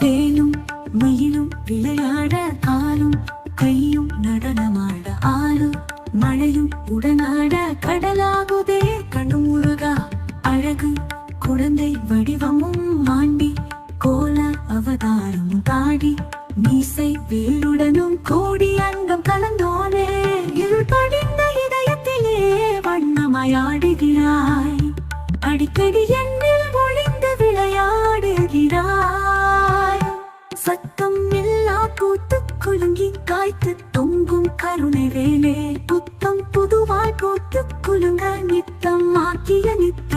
வேலும் மயிலும் விளையாட ஆளும் கையும் நடனமாட ஆறு மழையும் உடனாட கடலாகுதே. கண்ணும் முருகா அழகு குழந்தை வடிவமும் மாண்டி கோல அவதாரம் தாடி மீசை வேலுடனும் கோடி அங்கம் கலந்தோனே. இருள் படிந்த இதயத்திலே வண்ணமாயாடுகிறாய் அடிக்கடி என்ன சத்தம் எல்லா கூத்து குலுங்கி காய்த்து தொங்கும் கருணை வேலே புத்தம் புதுவாய் கூத்து குலுங்க நித்தம் ஆக்கிய நித்தம்